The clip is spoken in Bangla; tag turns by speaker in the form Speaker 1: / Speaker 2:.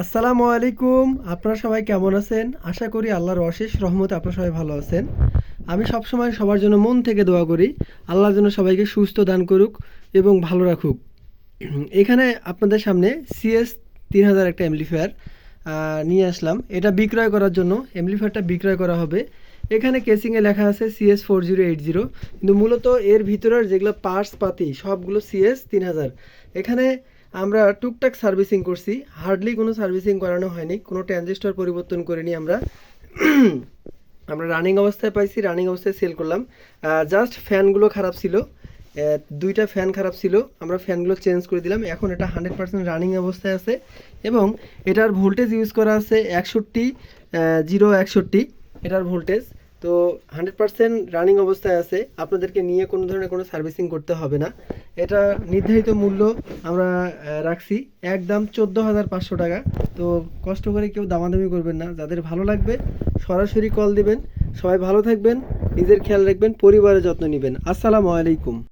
Speaker 1: আসসালামু আলাইকুম। আপনারা সবাই কেমন আছেন? আশা করি আল্লাহর অশেষ রহমত আপনারা সবাই ভালো আছেন। আমি সবসময় সবার জন্য মন থেকে দোয়া করি। আল্লাহর জন্য সবাইকে সুস্থ দান করুক এবং ভালো রাখুক। এখানে আপনাদের সামনে সিএস তিন হাজার একটা এমলিফায়ার নিয়ে আসলাম। এটা বিক্রয় করার জন্য এমলিফায়ারটা বিক্রয় করা হবে। এখানে কেসিংয়ে লেখা আছে CS four zero eight zero কিন্তু মূলত এর ভিতরের যেগুলো পার্টস পাতি, সবগুলো সিএস তিন হাজার। এখানে আমরা টুকটাক সার্ভিসিং করছি। হার্ডলি কোনো সার্ভিসিং করানো হয়নি। কোনো ট্রানজিস্টর পরিবর্তন করিনি আমরা। আমরা রানিং অবস্থায় পাইছি, রানিং অবস্থায় সেল করলাম। জাস্ট ফ্যানগুলো খারাপ ছিল। দুইটা ফ্যান খারাপ ছিল। আমরা ফ্যানগুলো চেঞ্জ করে দিলাম। এখন এটা হান্ড্রেড পার্সেন্ট রানিং অবস্থায় আছে এবং এটার ভোল্টেজ ইউজ করা আছে একষট্টি জিরো একষট্টি। এটার ভোল্টেজ। তো হান্ড্রেড পার্সেন্ট রানিং অবস্থায় আছে। আপনাদেরকে নিয়ে কোনো ধরনের কোনো সার্ভিসিং করতে হবে না। এটা নির্ধারিত মূল্য আমরা রাখছি। একদম চোদ্দ হাজার পাঁচশো টাকা। তো কষ্ট করে কেউ দামাদামি করবেন না। যাদের ভালো লাগবে, সরাসরি কল দিবেন। সবাই ভালো থাকবেন। নিজের খেয়াল রাখবেন। পরিবারের যত্ন নেবেন। আসসালামু আলাইকুম।